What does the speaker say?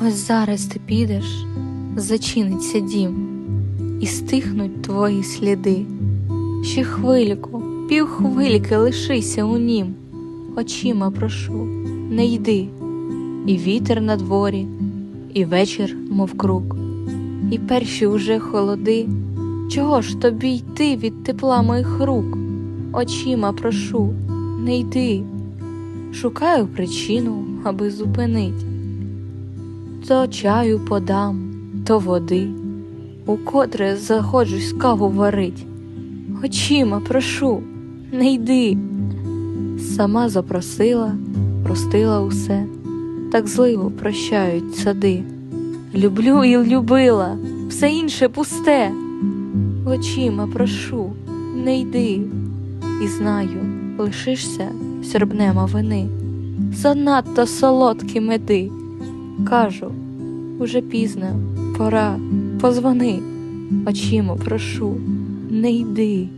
Ось зараз ти підеш, зачиниться дім, і стихнуть твої сліди. Ще хвильку, півхвильки лишися у нім, очима прошу, не йди, і вітер на дворі, і вечір, мов круг, і перші уже холоди. Чого ж тобі йти від тепла моїх рук? Очима прошу, не йди, шукаю причину, аби зупинить. То чаю подам, то води, укотре заходжусь каву варить. Очима прошу, не йди. Сама запросила, простила усе, так зливо прощають сади. Люблю і любила, все інше пусте. Очима прошу, не йди, і знаю, лишишся сьорбнема вини. Занадто солодкі меди. Кажу, уже пізно, пора, позвони, очима прошу, не йди.